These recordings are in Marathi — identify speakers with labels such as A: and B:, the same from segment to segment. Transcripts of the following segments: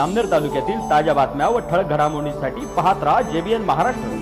A: अमनेर तालुक्यातील ताज्या बातम्या व ठळक घडामोडींसाठी पाहत राहा जेबीएन महाराष्ट्र.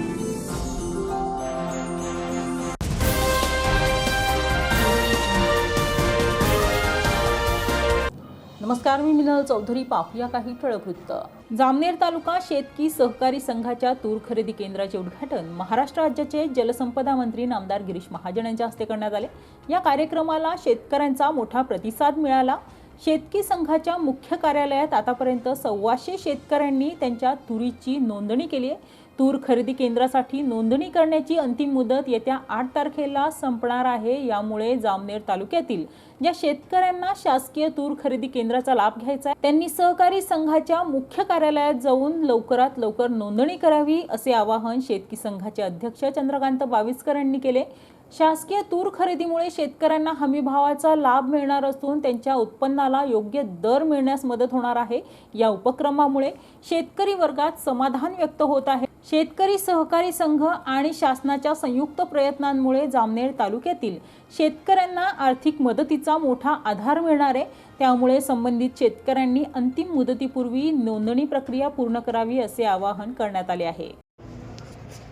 B: नमस्कार मी मिनल चौधरी. पाहूया काही ठळक वृत्त. जामनेर तालुका शेतकी सहकारी संघाच्या तूर खरेदी केंद्राचे उद्घाटन महाराष्ट्र राज्याचे जलसंपदा मंत्री नामदार गिरीश महाजन यांच्या हस्ते करण्यात आले. या कार्यक्रमाला शेतकऱ्यांचा मोठा प्रतिसाद मिळाला. शेतकी संघाच्या मुख्य कार्यालयात आतापर्यंत सव्वाशे शेतकऱ्यांनी त्यांच्या तुरीची नोंदणी केली आहे. तूर खरेदी केंद्रासाठी नोंदणी करण्याची अंतिम मुदत येत्या आठ तारखेला संपणार आहे. यामुळे जामनेर तालुक्यातील ज्या शेतकऱ्यांना शासकीय तूर खरेदी केंद्राचा लाभ घ्यायचा आहे त्यांनी सहकारी संघाच्या मुख्य कार्यालयात जाऊन लवकरात लवकर नोंदणी करावी असे आवाहन शेतकी संघाचे अध्यक्ष चंद्रकांत बाविस्कर यांनी केले. शासकीय तूर खरेदीमुळे शेतकऱ्यांना हमीभावाचा लाभ मिळणार असून त्यांच्या उत्पन्नाला योग्य दर मिळण्यास मदत होणार आहे. या उपक्रमामुळे शेतकरी वर्गात समाधान व्यक्त होत आहे. शेतकरी सहकारी संघ आणि शासनाच्या संयुक्त प्रयत्नांमुळे जामनेर तालुक्यातील शेतकऱ्यांना आर्थिक मदतीचा मोठा आधार मिळणार आहे. त्यामुळे संबंधित शेतकऱ्यांनी अंतिम मुदतीपूर्वी नोंदणी प्रक्रिया पूर्ण करावी असे आवाहन करण्यात आले आहे.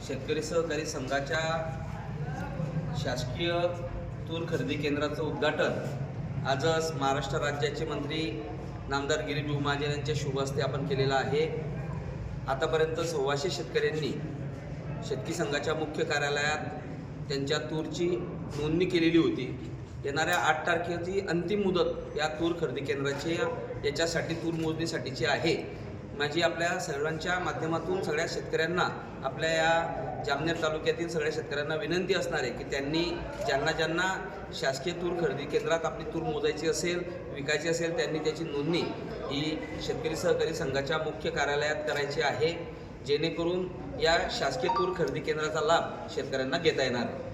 C: शेतकरी सहकारी संघाच्या शासकीय तूर खरेदी केंद्राचं उद्घाटन. आजच महाराष्ट्र राज्याचे मंत्री नामदार गिरीश महाजन यांच्या शुभ हस्ते आपण केलेलं आहे. आतापर्यंत सव्वाशे शेतकऱ्यांनी शेतकी संघाच्या मुख्य कार्यालयात त्यांच्या तूरची नोंदणी केलेली होती. येणाऱ्या आठ तारखेची अंतिम मुदत या तूर खरेदी केंद्राची याच्यासाठी तूर मोजणीसाठीची आहे. माझी आपल्या सर्वांच्या माध्यमातून सगळ्या शेतकऱ्यांना आपल्या या जामनेर तालुक्यातील सगळ्या शेतकऱ्यांना विनंती असणार आहे की त्यांनी ज्यांना ज्यांना शासकीय तूर खरेदी केंद्रात आपली तूर मोजायची असेल विकायची असेल त्यांनी त्याची नोंदणी ही शेतकरी सहकारी संघाच्या मुख्य कार्यालयात करायची आहे जेणेकरून या शासकीय तूर खरेदी केंद्राचा लाभ शेतकऱ्यांना घेता येणार. आहे